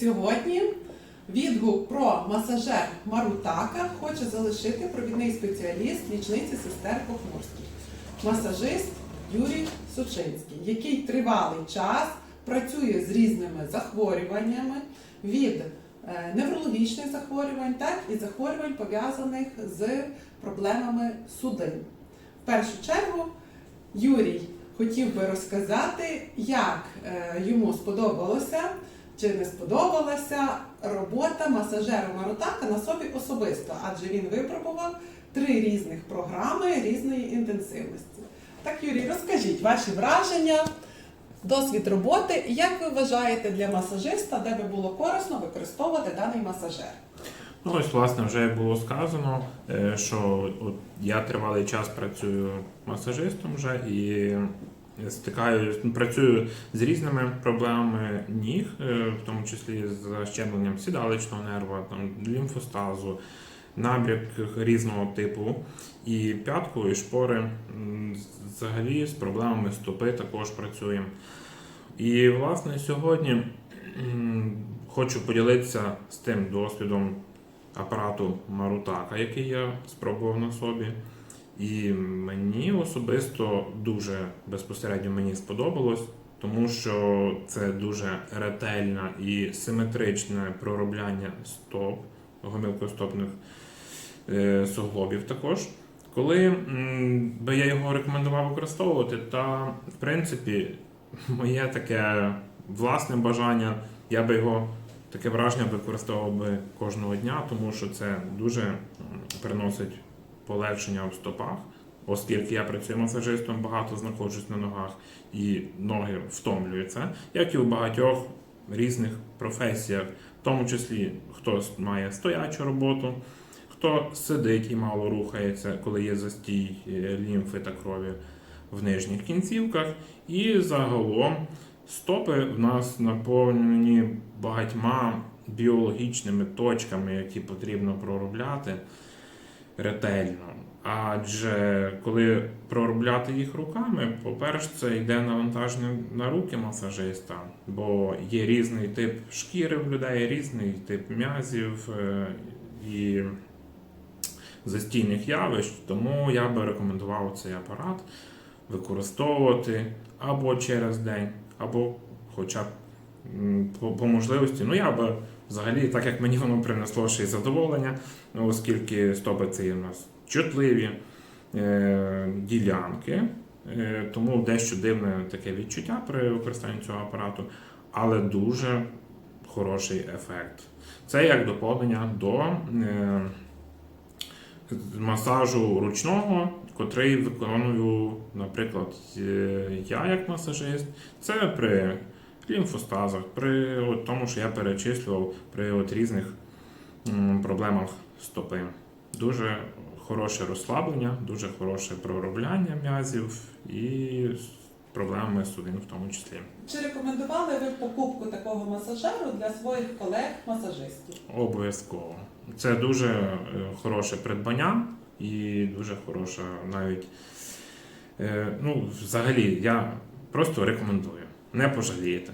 Сьогодні відгук про масажер Марутака хоче залишити провідний спеціаліст лічниці сестер Похмурських, масажист Юрій Сучинський, який тривалий час працює з різними захворюваннями від е, неврологічних захворювань, так і захворювань пов'язаних з проблемами судин. В першу чергу Юрій хотів би розказати, як е, йому сподобалося чи не сподобалася робота масажера Марутака на собі особисто, адже він випробував три різних програми різної інтенсивності. Так, Юрій, розкажіть ваші враження, досвід роботи, як ви вважаєте для масажиста, де би було корисно використовувати даний масажер? Ну, ось, власне, вже було сказано, е, що от я тривалий час працюю масажистом вже і стикаю, працюю з різними проблемами ніг, е, в тому числі з защемленням сідаличного нерва, там, лімфостазу, набряк різного типу. І п'ятку, і шпори взагалі з проблемами стопи також працюємо. І, власне, сьогодні хочу поділитися з тим досвідом апарату Марутака, який я спробував на собі. І мені особисто дуже безпосередньо мені сподобалось, тому що це дуже ретельне і симетричне проробляння стоп, гомілкостопних е, суглобів також. Коли би я його рекомендував використовувати, та в принципі моє таке власне бажання, я би його таке враження використовував би кожного дня, тому що це дуже приносить полегшення в стопах, оскільки я працюю масажистом, багато знаходжусь на ногах і ноги втомлюються, як і у багатьох різних професіях, в тому числі хтось має стоячу роботу, хто сидить і мало рухається, коли є застій е, лімфи та крові в нижніх кінцівках, і загалом стопи в нас наповнені багатьма біологічними точками, які потрібно проробляти ретельно. Адже коли проробляти їх руками, по-перше, це йде навантаження на руки масажиста, бо є різний тип шкіри в людей, різний тип м'язів е, і застійних явищ. Тому я би рекомендував цей апарат використовувати або через день, або хоча б по, можливості. Ну я би взагалі, так як мені воно принесло ще й задоволення, ну, оскільки стопи це є у нас чутливі е, ділянки, е, тому дещо дивне таке відчуття при використанні цього апарату, але дуже хороший ефект. Це як доповнення до е, масажу ручного, котрий виконую, наприклад, я як масажист. Це при лімфостазах, при тому, що я перечислював при от різних проблемах стопи. Дуже хороше розслаблення, дуже хороше проробляння м'язів і з проблемами судин в тому числі. Чи рекомендували ви покупку такого масажеру для своїх колег-масажистів? Обов'язково. Це дуже е, хороше придбання і дуже хороша навіть. е, Ну, взагалі, я просто рекомендую. Не пожалієте.